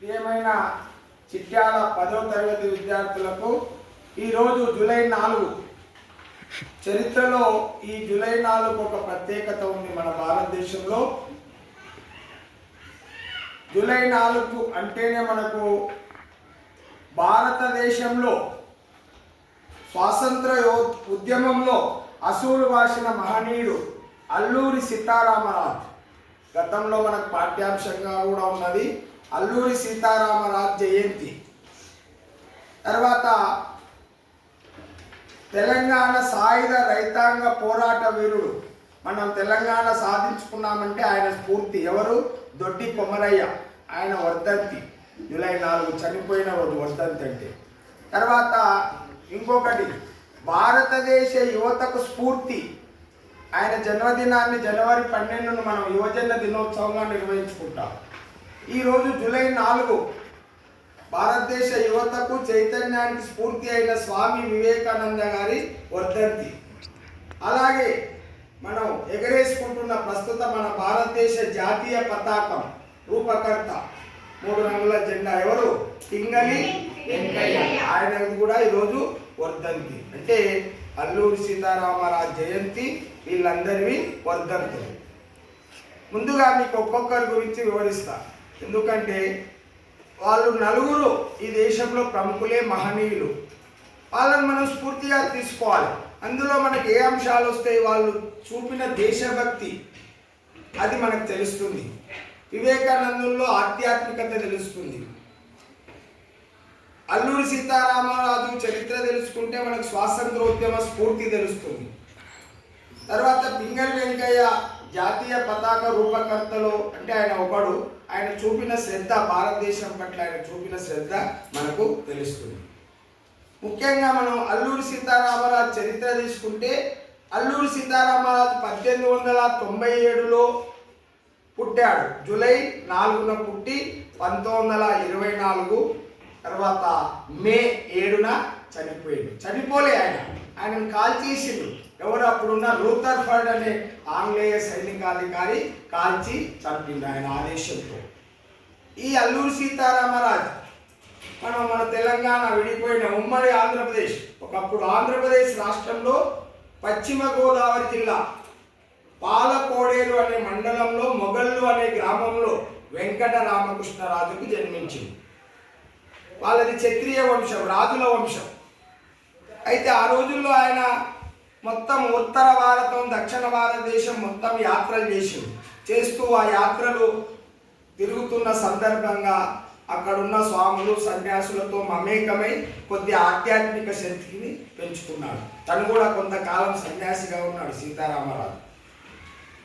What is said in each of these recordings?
ప్రియమైన చిట్యాల పదో తరగతి విద్యార్థులకు ఈరోజు జూలై నాలుగు. చరిత్రలో ఈ జూలై నాలుగు ఒక ప్రత్యేకత ఉంది మన భారతదేశంలో. జూలై నాలుగు అంటేనే మనకు భారతదేశంలో స్వాతంత్ర యో ఉద్యమంలో అసూలు వాసిన మహనీయుడు అల్లూరి సీతారామరాజు. గతంలో మనకు పాఠ్యాంశంగా కూడా ఉన్నది. అల్లూరి సీతారామరాజు జయంతి. తర్వాత తెలంగాణ సాయుధ రైతాంగ పోరాట వీరుడు. మనం తెలంగాణ సాధించుకున్నామంటే ఆయన స్ఫూర్తి ఎవరు? దొడ్డి కొమరయ్య. ఆయన వర్ధంతి. జూలై నాలుగు చనిపోయిన రోజు వర్ధంతి అంటే. తర్వాత ఇంకొకటి భారతదేశ యువతకు స్ఫూర్తి. ఆయన జన్మదినాన్ని జనవరి పన్నెండును మనం యువజన దినోత్సవంగా నిర్వహించుకుంటాం. ఈరోజు జూలై నాలుగు భారతదేశ యువతకు చైతన్యానికి స్ఫూర్తి అయిన స్వామి వివేకానంద గారి వర్ధంతి. అలాగే మనం ఎగరేసుకుంటున్న ప్రస్తుత మన భారతదేశ జాతీయ పతాకం రూపకర్త మూడు రంగుల జెండా ఎవరు? పింగళి వెంకయ్య. ఆయన కూడా ఈరోజు వర్ధంతి. అంటే అల్లూరి సీతారామరాజు జయంతి వీళ్ళందరివి వర్ధంతులు. ముందుగా మీకు ఒక్కొక్కరి గురించి వివరిస్తాను ఎందుకంటే వాళ్ళు నలుగురు ఈ దేశంలో ప్రముఖులే మహనీయులు. వాళ్ళని మనం స్ఫూర్తిగా తీసుకోవాలి. అందులో మనకి ఏ అంశాలు వస్తాయి వాళ్ళు చూపిన దేశభక్తి అది మనకు తెలుస్తుంది. వివేకానందుల్లో ఆధ్యాత్మికత తెలుస్తుంది. అల్లూరి సీతారామరాజు చరిత్ర తెలుసుకుంటే మనకు స్వాతంత్రోద్యమ స్ఫూర్తి తెలుస్తుంది. తర్వాత పింగళి వెంకయ్య జాతీయ పతాక రూపకర్తలు అంటే ఆయన ఒకడు. ఆయన చూపిన శ్రద్ధ భారతదేశం పట్ల ఆయన చూపిన శ్రద్ధ మనకు తెలుస్తుంది. ముఖ్యంగా మనం అల్లూరి సీతారామరాజు చరిత్ర తీసుకుంటే అల్లూరి సీతారామరాజు పద్దెనిమిది వందల తొంభై ఏడులో పుట్టాడు. జూలై నాలుగున పుట్టి పంతొమ్మిది వందల ఇరవై నాలుగు తర్వాత మే ఏడున చనిపోయాడు. చనిపోలే ఆయన. ఆయనను కాల్చేసిండు. ఎవరు అప్పుడున్న రూతర్ఫర్డ్ అనే ఆంగ్లేయ సైనికాధికారి కాల్చి చంపింది ఆయన ఆదేశంతో. ఈ అల్లూరు సీతారామరాజు మనం మన తెలంగాణ విడిపోయిన ఉమ్మడి ఆంధ్రప్రదేశ్ ఒకప్పుడు ఆంధ్రప్రదేశ్ రాష్ట్రంలో పశ్చిమ గోదావరి జిల్లా పాలకోడేరు అనే మండలంలో మొగళ్ళు అనే గ్రామంలో వెంకట రామకృష్ణరాజుకు జన్మించింది వాళ్ళది క్షత్రియ వంశం రాజుల వంశం. అయితే ఆ రోజుల్లో ఆయన మొత్తం ఉత్తర భారతం దక్షిణ భారతదేశం మొత్తం యాత్రలు చేసింది చేస్తూ ఆ యాత్రలు తిరుగుతున్న సందర్భంగా అక్కడున్న స్వాములు సన్యాసులతో మమేకమై కొద్ది ఆధ్యాత్మిక శక్తిని పెంచుకున్నాడు. తను కూడా కొంతకాలం సన్యాసిగా ఉన్నాడు సీతారామరాజు.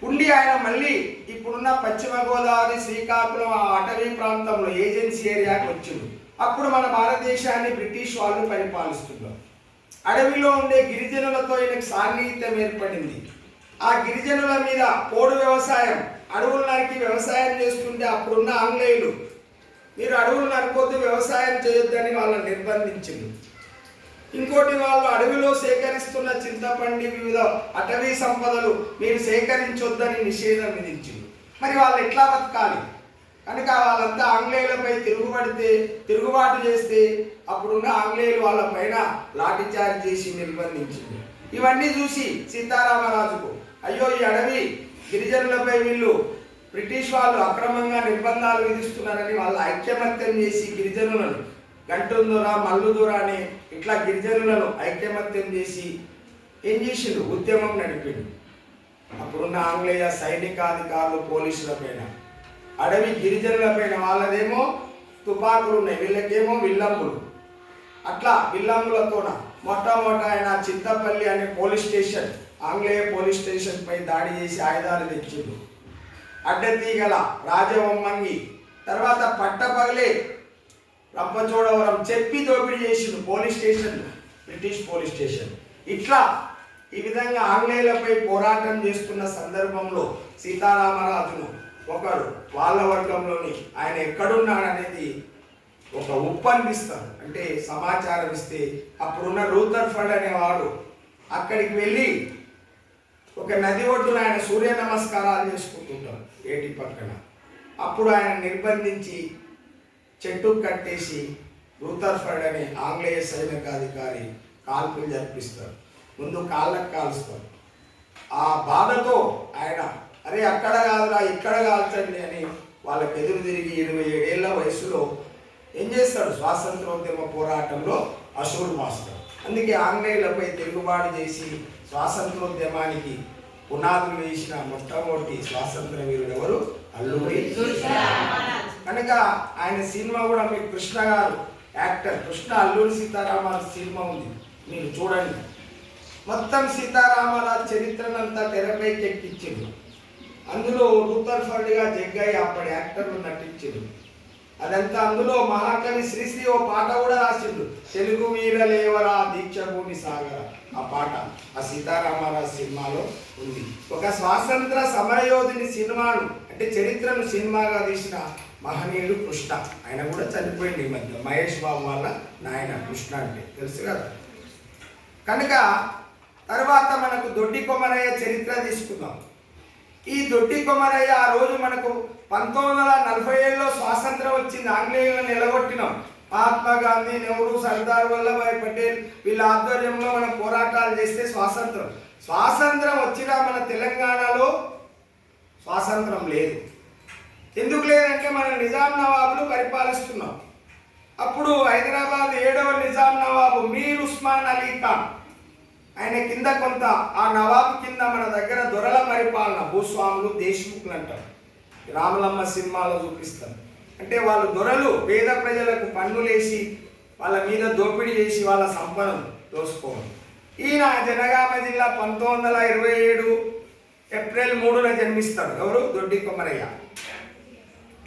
ఉండి ఆయన మళ్ళీ ఇప్పుడున్న పశ్చిమ గోదావరి శ్రీకాకుళం ఆ అటవీ ప్రాంతంలో ఏజెన్సీ ఏరియాకి వచ్చింది అప్పుడు మన భారతదేశాన్ని బ్రిటిష్ వాళ్ళు పరిపాలిస్తున్నారు. అడవిలో ఉండే గిరిజనులతో ఈయనకు సాన్నిహిత్యం ఏర్పడింది. ఆ గిరిజనుల మీద పోడు వ్యవసాయం అడవులు నరికి వ్యవసాయం చేస్తుంటే అప్పుడున్న ఆంగ్లేయులు మీరు అడవులు నరకొద్దు వ్యవసాయం చేయొద్దని వాళ్ళని నిర్బంధించింది. ఇంకోటి వాళ్ళు అడవిలో సేకరిస్తున్న చింతపండి వివిధ అటవీ సంపదలు మీరు సేకరించొద్దని నిషేధం విధించింది. మరి వాళ్ళు ఎట్లా బతకాలి? కనుక వాళ్ళంతా ఆంగ్లేయులపై తిరుగుబడితే తిరుగుబాటు చేస్తే అప్పుడున్న ఆంగ్లేయులు వాళ్ళ పైన లాఠీచార్జ్ చేసి నిర్బంధించింది. ఇవన్నీ చూసి సీతారామరాజుకు అయ్యో ఈ అడవి గిరిజనులపై వీళ్ళు బ్రిటిష్ వాళ్ళు అక్రమంగా నిర్బంధాలు విధిస్తున్నారని వాళ్ళ ఐక్యమత్యం చేసి గిరిజనులను గంటుందొర మల్లుదొర అని ఇట్లా గిరిజనులను ఐక్యమత్యం చేసి ఏం చేసిండు? ఉద్యమం నడిపిండు. అప్పుడున్న ఆంగ్లేయ సైనికాధికారులు పోలీసుల పైన అడవి గిరిజనుల పైన వాళ్ళదేమో తుపాకులు ఉన్నాయి. వీళ్ళకేమో విల్లంబులు. అట్లా విల్లంబులతోన మొట్టమొదట ఆయన చింతపల్లి అనే పోలీస్ స్టేషన్ ఆంగ్లేయ పోలీస్ స్టేషన్ పై దాడి చేసి ఆయుధాలు తెచ్చిండు. అడ్డతీగల రాజవమ్మంగి తర్వాత పట్టపగలే రంపచోడవరం చెప్పి దోపిడీ చేసిండు police station British police station. ఇట్లా ఈ విధంగా ఆంగ్లేయులపై పోరాటం చేస్తున్న సందర్భంలో సీతారామరాజును ఒకరు వాళ్ళ వర్గంలోని ఆయన ఎక్కడున్నాడనేది ఒక ఉప్పు అనిపిస్తారు అంటే సమాచారం ఇస్తే అప్పుడున్న రూతర్ఫర్డ్ అనేవాడు అక్కడికి వెళ్ళి ఒక నది ఒడ్డున ఆయన సూర్య నమస్కారాలు చేసుకుంటుంటారు ఏటి పక్కన. అప్పుడు ఆయన నిర్బంధించి చెట్టు కట్టేసి రూథర్ఫర్డ్ అనే ఆంగ్లేయ సైనికాధికారి కాల్పులు జరిపిస్తారు. ముందు కాళ్ళకు కాలుస్తారు. ఆ బాధతో ఆయన అరే అక్కడ కాదురా ఇక్కడ కాల్చండి అని వాళ్ళకి ఎదురు తిరిగి ఇరవై ఏడేళ్ళ వయసులో ఏం చేస్తాడు? స్వాతంత్రోద్యమ పోరాటంలో అసూలు మాస్టర్. అందుకే ఆంగ్లేయులపై తిరుగుబాటు చేసి స్వాతంత్రోద్యమానికి పునాదులు వేసిన మొట్టమొదటి స్వాతంత్ర వీరుడు ఎవరు అల్లూరి కనుక ఆయన సినిమా కూడా మీకు కృష్ణ గారు యాక్టర్ కృష్ణ అల్లూరి సీతారామరాజు సినిమా ఉంది. మీరు చూడండి. మొత్తం సీతారామరాజు చరిత్రనంతా తెరపైకి ఎక్కించింది అందులో రూతర్ఫర్డ్గా జగ్గయ్య అప్పటి యాక్టర్లు నటించింది అదంతా అందులో మహాకవి శ్రీశ్రీ ఓ పాట కూడా రాసిండు తెలుగు వీరలేవరా దీక్షభూమి సాగర ఆ పాట. ఆ సీతారామరాజు సినిమాలో ఉంది. ఒక స్వాతంత్ర సమరయోధుని సినిమాను అంటే చరిత్రను సినిమాగా తీసిన మహనీయుడు కృష్ణ. ఆయన కూడా చనిపోయింది ఈ మధ్య. మహేష్ బాబు వాళ్ళ నాయన కృష్ణ అంటే. తెలుసు కదా? కనుక తర్వాత మనకు దొడ్డి కొమరయ్య చరిత్ర తీసుకుందాం. ఈ దొడ్డి కొమరయ్య ఆ రోజు మనకు పంతొమ్మిది వందల నలభై ఏడులో స్వాతంత్రం వచ్చింది. ఆంగ్లేయులను నిలగొట్టినాం. మహాత్మా గాంధీ నెహ్రూ సర్దార్ వల్లభాయ్ పటేల్ వీళ్ళ ఆధ్వర్యంలో మనం పోరాటాలు చేస్తే స్వాతంత్రం. స్వాతంత్రం వచ్చినా మన తెలంగాణలో స్వాతంత్రం లేదు. ఎందుకు లేదంటే మనం నిజాం నవాబులు పరిపాలిస్తున్నాం. అప్పుడు హైదరాబాద్ ఏడవ నిజాం నవాబు మీర్ ఉస్మాన్ అలీ ఖాన్ ఆయన కింద కొంత ఆ నవాబు కింద మన దగ్గర దొరల పరిపాలన భూస్వాములు దేశముఖులు అంటారు. రామలమ్మ సినిమాలో చూపిస్తారు. అంటే వాళ్ళు దొరలు పేద ప్రజలకు పన్నులేసి వాళ్ళ మీద దోపిడీ చేసి వాళ్ళ సంపదను దోసుకోవడం. ఈయన జనగామ జిల్లా పంతొమ్మిది వందల ఇరవై ఏడు ఏప్రిల్ మూడున జన్మిస్తాడు. ఎవరు? దొడ్డి కొమరయ్య.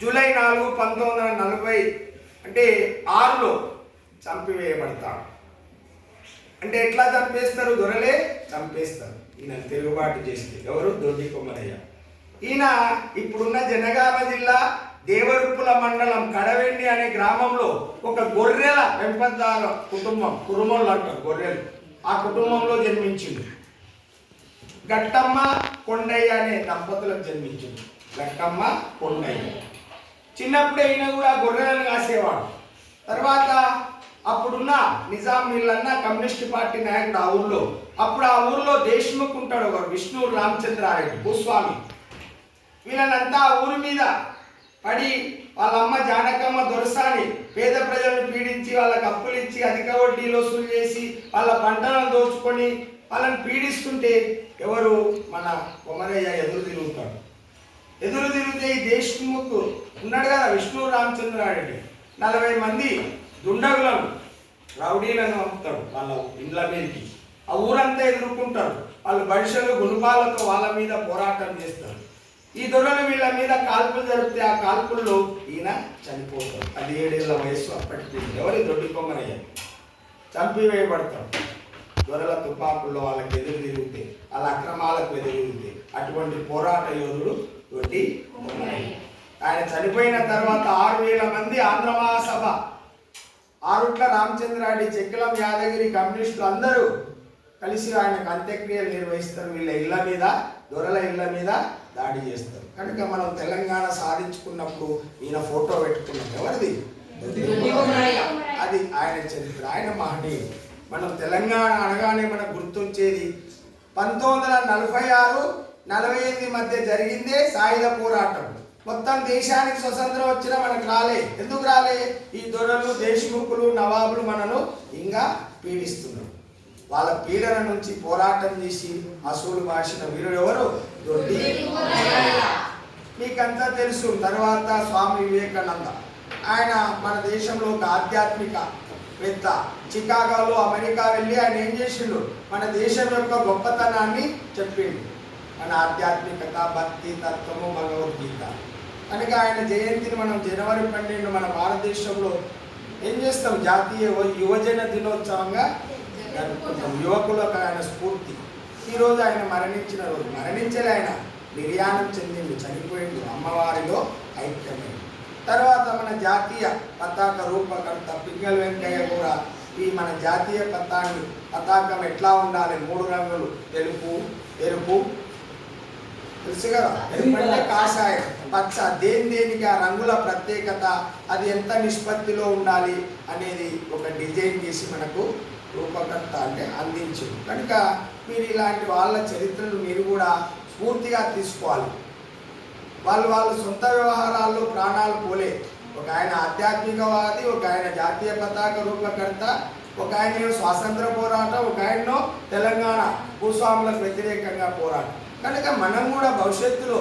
జూలై నాలుగు పంతొమ్మిది వందల నలభై అంటే ఆరులో చంపివేయబడతాడు. అంటే ఎట్లా చంపేస్తారు దొరలే? చంపేస్తారు. ఈయన తిరుగుబాటు చేస్తే ఎవరు? దొడ్డి కొమరయ్య ఈయన ఇప్పుడున్న జనగామ జిల్లా దేవరుప్పుల మండలం కడవెండి అనే గ్రామంలో ఒక గొర్రెల పెంపదార కుటుంబం కుటుంబంలో అంటారు గొర్రెలు ఆ కుటుంబంలో జన్మించింది. గట్టమ్మ కొండయ్య అనే దంపతులకు జన్మించింది. గట్టమ్మ కొండయ్య. చిన్నప్పుడే ఈయన కూడా గొర్రెలను కాసేవాడు. తర్వాత అప్పుడున్న నిజాం వీళ్ళన్న కమ్యూనిస్ట్ పార్టీ నాయకుడు ఆ ఊర్లో. అప్పుడు ఆ ఊర్లో దేశ్ముఖ్ ఉంటాడు ఒకడు విష్ణు రామచంద్రారెడ్డి భూస్వామి. వీళ్ళనంతా ఆ ఊరి మీద పడి వాళ్ళ అమ్మ జానకమ్మ దొరసాని పేద ప్రజలను పీడించి వాళ్ళకి అప్పులు ఇచ్చి అధిక వడ్డీలు వసూలు చేసి వాళ్ళ పంటలను దోచుకొని వాళ్ళని పీడిస్తుంటే ఎవరు మన కొమరయ్య ఎదురు తిరుగుతాడు. ఎదురు తిరిగితే ఈ దేశముఖ్ ఉన్నాడు కదా విష్ణు రామచంద్రారెడ్డి. నలభై మంది దుండగులను రౌడీలను పంపుతాడు వాళ్ళ ఇండ్ల మీదకి. ఆ ఊరంతా ఎదుర్కొంటారు. వాళ్ళు బడిసలు గుణపాలతో వాళ్ళ మీద పోరాటం చేస్తారు. ఈ దొరలు వీళ్ళ మీద కాల్పులు జరిపితే ఆ కాల్పుల్లో ఈయన చనిపోతాడు. అది ఏడేళ్ళ వయసు అప్పటికి. ఎవరి దొడ్డి కొమ్మరయ్య? చంపివేయబడతాడు దొరల తుపాకుల్లో వాళ్ళకి ఎదురు తిరిగితే వాళ్ళ అక్రమాలకు ఎదురు అటువంటి పోరాట యోధుడు దొడ్డి ఆయన చనిపోయిన తర్వాత ఆరు వేల మంది ఆంధ్రమహాసభ ఆరుట్ల రామచంద్రాడి చెక్కలం యాదగిరి కమ్యూనిస్టులు అందరూ కలిసి ఆయనకు అంత్యక్రియలు నిర్వహిస్తారు. వీళ్ళ ఇళ్ళ మీద దొరల ఇళ్ళ మీద దాడి చేస్తారు. కనుక మనం తెలంగాణ సాధించుకున్నప్పుడు ఈయన ఫోటో పెట్టుకున్నాం ఎవరిది? అది ఆయన చరిత్ర ఆయన మహనీయుడు మనం తెలంగాణ అనగానే మనకు గుర్తుంచేది పంతొమ్మిది వందల నలభై ఆరు నలభై ఎనిమిది మధ్య జరిగిందే సాయుధ పోరాటం. మొత్తం దేశానికి స్వతంత్రం వచ్చినా మనకు రాలే. ఎందుకు రాలే? ఈ దొరలు దేశముఖులు నవాబులు మనను ఇంకా పీడిస్తున్నారు. వాళ్ళ పీడన నుంచి పోరాటం చేసి అసూలు భాషన వీరుడు ఎవరు దొడ్డి. మీకంతా తెలుసు. తర్వాత స్వామి వివేకానంద. ఆయన మన దేశంలో ఒక ఆధ్యాత్మిక వేత్త చికాగోలో అమెరికా వెళ్ళి ఆయన ఏం చేసిండు? మన దేశం యొక్క గొప్పతనాన్ని చెప్పిండు. మన ఆధ్యాత్మికత భక్తి తత్వము భగవద్గీత. కనుక ఆయన జయంతిని మనం జనవరి పన్నెండు మన భారతదేశంలో ఏం చేస్తాం? జాతీయ యువజన దినోత్సవంగా జరుపుకుంటాం. యువకులకు ఆయన స్ఫూర్తి. ఈరోజు ఆయన మరణించిన రోజు. మరణించలే ఆయన. నిర్యాణం చెందిండు చనిపోయిండు. అమ్మవారిలో ఐక్యమైంది తర్వాత మన జాతీయ పతాక రూపకర్త పింగల్ వెంకయ్య కూడా ఈ మన జాతీయ పతాన్ని పతాకం ఎట్లా ఉండాలి? మూడు రంగులు. తెలుపు ఎరుపు. తెలుసు కదా? ఎరుపు అంటే కాషాయం. పచ్చ దేని దేనికి ఆ రంగుల ప్రత్యేకత అది ఎంత నిష్పత్తిలో ఉండాలి అనేది ఒక డిజైన్ చేసి మనకు రూపకర్త అంటే అందించింది. కనుక మీరు ఇలాంటి వాళ్ళ చరిత్రలు మీరు కూడా స్ఫూర్తిగా తీసుకోవాలి. వాళ్ళు వాళ్ళ సొంత వ్యవహారాల్లో ప్రాణాలు పోలే. ఒక ఆయన ఆధ్యాత్మికవాది ఒక ఆయన జాతీయ పతాక రూపకర్త ఒక ఆయన స్వాతంత్ర పోరాటం ఒక ఆయన తెలంగాణ భూస్వాములకు వ్యతిరేకంగా పోరాటం. కనుక మనం కూడా భవిష్యత్తులో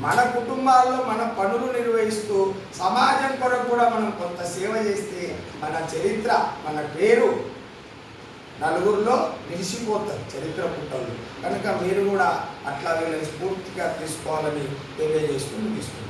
మన కుటుంబాల్లో మన పనులు నిర్వహిస్తూ సమాజం కొరకు కూడా మనం కొంత సేవ చేస్తే మన చరిత్ర మన పేరు నలుగురిలో నిలిచిపోతారు చరిత్ర పుట్టలు. కనుక మీరు కూడా అట్లా వీళ్ళని స్ఫూర్తిగా తీసుకోవాలని తెలియజేస్తూ ముగిస్తుంది